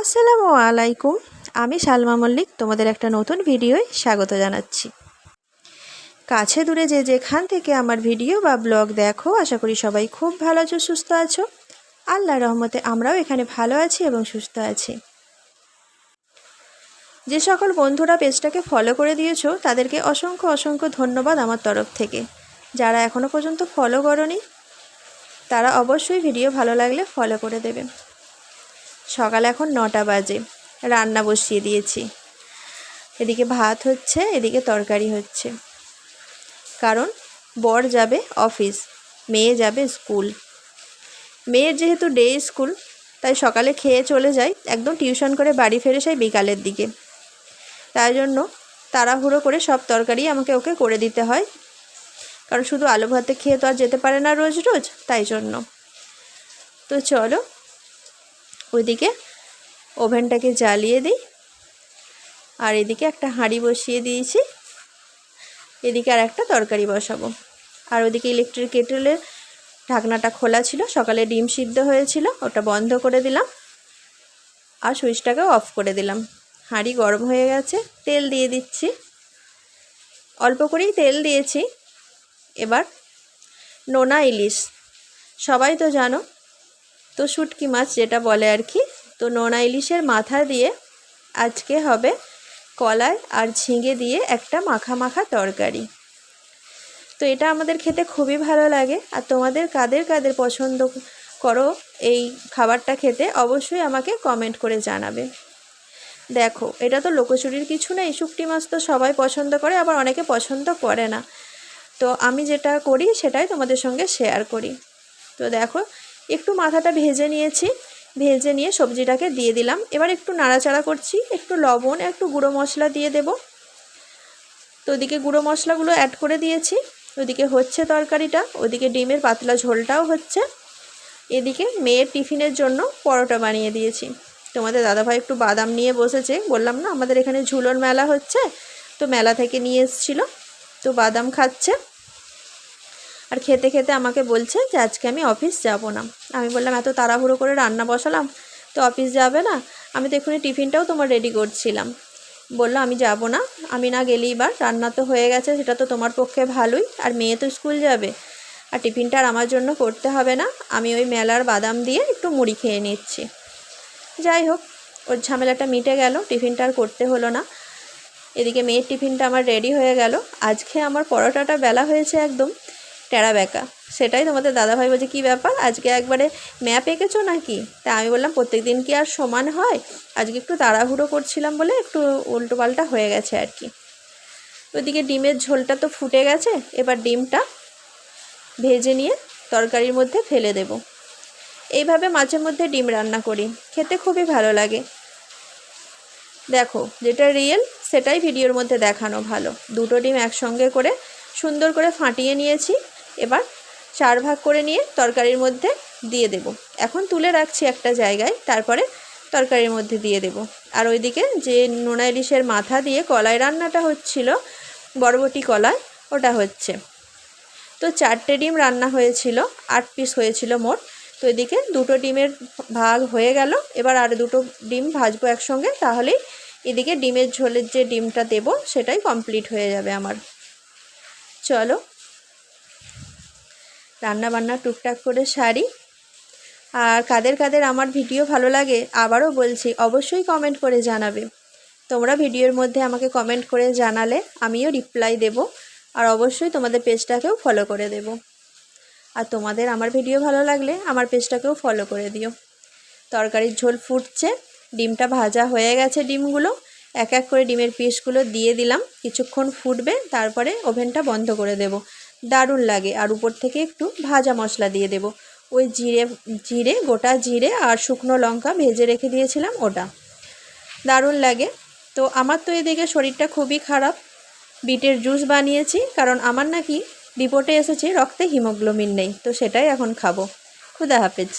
আসসালামু আলাইকুম, আমি সালমা মল্লিক তোমাদের একটা নতুন ভিডিওয় স্বাগত জানাচ্ছি। কাছে দূরে যে যেখান থেকে আমার ভিডিও বা ব্লগ দেখো, আশা করি সবাই খুব ভালো আছো, সুস্থ আছো। আল্লাহ রহমতে আমরাও এখানে ভালো আছি এবং সুস্থ আছি। যে সকল বন্ধুরা পেজটাকে ফলো করে দিয়েছ, তাদেরকে অসংখ্য অসংখ্য ধন্যবাদ আমার তরফ থেকে। যারা এখনও পর্যন্ত ফলো করনি, তারা অবশ্যই ভিডিও ভালো লাগলে ফলো করে দেবে। সকাল এখন নটা বাজে। রান্না বসিয়ে দিয়েছি। এদিকে ভাত হচ্ছে, এদিকে তরকারি হচ্ছে। কারণ বর যাবে অফিস, মেয়ে যাবে স্কুল। মেয়ের যেহেতু ডে স্কুল, তাই সকালে খেয়ে চলে যায়, একদম টিউশন করে বাড়ি ফেরে সেই বিকালের দিকে। তাই জন্য তাড়াহুড়ো করে সব তরকারি আমাকে ওকে করে দিতে হয়। কারণ শুধু আলু ভাতে খেয়ে তো আর যেতে পারে না রোজ রোজ, তাই জন্য। তো চলো ওইদিকে ওভেনটাকে জ্বালিয়ে দিই। আর এদিকে একটা হাঁড়ি বসিয়ে দিয়েছি। এদিকে আর একটা তরকারি বসাবো। আর ওদিকে ইলেকট্রিক কেটেলের ঢাকনাটা খোলা ছিল, সকালে ডিম সিদ্ধ হয়েছিল, ওটা বন্ধ করে দিলাম। আর সুইচটাকেও অফ করে দিলাম। হাঁড়ি গরম হয়ে গেছে, তেল দিয়ে দিচ্ছি। অল্প করেই তেল দিয়েছি। এবার নোনা ইলিশ। সবাই তো জানো তো শুটকি মাছ যেটা বলে আর কি, তো নোনা ইলিশের মাথা দিয়ে আজকে হবে কলাই আর ঝিঙে দিয়ে একটা মাখা মাখা তরকারি। তো এটা আমাদের খেতে খুবই ভালো লাগে। আর তোমাদের কাদের কাদের পছন্দ করো এই খাবারটা খেতে, অবশ্যই আমাকে কমেন্ট করে জানাবে। দেখো, এটা তো লোকচুরির কিছু নেই শুকটি মাছ তো সবাই পছন্দ করে, আবার অনেকে পছন্দ করে না। তো আমি যেটা করি সেটাই তোমাদের সঙ্গে শেয়ার করি। তো দেখো একটু মাথাটা ভেজে নিয়েছি, ভেজে নিয়ে সবজিটাকে দিয়ে দিলাম। এবার একটু নাড়াচাড়া করছি, একটু লবণ, একটু গুঁড়ো মশলা দিয়ে দেব। তো ওদিকে গুঁড়ো মশলাগুলো অ্যাড করে দিয়েছি, ওদিকে হচ্ছে তরকারিটা, ওদিকে ডিমের পাতলা ঝোলটাও হচ্ছে। এদিকে মেয়ের টিফিনের জন্য পরোটা বানিয়ে দিয়েছি। তোমাদের দাদাভাই একটু বাদাম নিয়ে বসেছে, বললাম না আমাদের এখানে ঝুলোর মেলা হচ্ছে, তো মেলা থেকে নিয়ে এসেছিল, তো বাদাম খাচ্ছে। আর খেতে খেতে আমাকে বলছে যে, আজকে আমি অফিস যাব না। আমি বললাম, এত তাড়াহুড়ো করে রান্না বসালাম, তো অফিস যাবে না? আমি তো এখানে টিফিনটাও তোমার রেডি করছিলাম। বলল, আমি যাব না, আমি না গেলেই বার। রান্না তো হয়ে গেছে, সেটা তো তোমার পক্ষে ভালোই, আর মেয়ে তো স্কুল যাবে। আর টিফিনটা আর আমার জন্য করতে হবে না, আমি ওই মেলার বাদাম দিয়ে একটু মুড়ি খেয়ে নিচ্ছি। যাই হোক, ওর ঝামেলাটা মিটে গেল, টিফিনটা আর করতে হলো না। এদিকে মেয়ের টিফিনটা আমার রেডি হয়ে গেল। আজকে আমার পরোটাটা বেলা হয়েছে একদম। টেরা বেঁকা। সেটাই তোমাদের দাদাভাই বলছে, কী ব্যাপার? আজকে একবারে ম্যাপ এঁকেছো নাকি? তা আমি বললাম প্রত্যেক দিন কি আর সমান হয়? আজকে একটু তাড়াহুড়ো করছিলাম বলে একটু উল্টোপাল্টা হয়ে গেছে আর কি। ওইদিকে ডিমের ঝোলটা তো ফুটে গেছে, এবার ডিমটা ভেজে নিয়ে তরকারির মধ্যে ফেলে দেব। এইভাবে মাঝে মধ্যে ডিম রান্না করি, খেতে খুবই ভালো লাগে। দেখো, যেটা রিয়েল সেটাই ভিডিওর মধ্যে দেখানো ভালো। দুটো ডিম একসঙ্গে করে সুন্দর করে ফাটিয়ে নিয়েছি। এবার চার ভাগ করে নিয়ে তরকারির মধ্যে দিয়ে দেব। এখন তুলে রাখছি একটা জায়গায়, তারপরে তরকারির মধ্যে দিয়ে দেব। আর ওইদিকে যে নোনা ইলিশের মাথা দিয়ে কলাই রান্নাটা হচ্ছিল, বরবটি কলাই, ওটা হচ্ছে। তো চারটে ডিম রান্না হয়েছিল, আট পিস হয়েছিল মোট। তো এদিকে দুটো ডিমের ভাগ হয়ে গেল, এবার আর দুটো ডিম ভাজবো একসঙ্গে, তাহলেই এদিকে ডিমের ঝোলের যে ডিমটা দেব, সেটাই কমপ্লিট হয়ে যাবে আমার। চলো রান্না বান্না টুকটাক করে সারি। আর কাদের কাদের আমার ভিডিও ভালো লাগে আবারও বলছি, অবশ্যই কমেন্ট করে জানাবে। তোমরা ভিডিওর মধ্যে আমাকে কমেন্ট করে জানালে আমিও রিপ্লাই দেব আর অবশ্যই তোমাদের পেজটাকেও ফলো করে দেব। আর তোমাদের আমার ভিডিও ভালো লাগলে আমার পেজটাকেও ফলো করে দিও। তরকারির ঝোল ফুটছে, ডিমটা ভাজা হয়ে গেছে ডিমগুলো। এক এক করে ডিমের পিসগুলো দিয়ে দিলাম, কিছুক্ষণ ফুটবে, তারপরে ওভেনটা বন্ধ করে দেব। দারুণ লাগে। আর উপর থেকে একটু ভাজা মশলা দিয়ে দেব। ওই জিরে জিরে, গোটা জিরে আর শুকনো লঙ্কা ভেজে রেখে দিয়েছিলাম ওটা। দারুণ লাগে। তো আমার তো এদিকে শরীরটা খুবই খারাপ। বিটের জুস বানিয়েছি, কারণ আমার নাকি রিপোর্টে এসেছে রক্তে হিমোগ্লোবিন নেই। তো সেটাই এখন খাব। খুদা হাফেজ।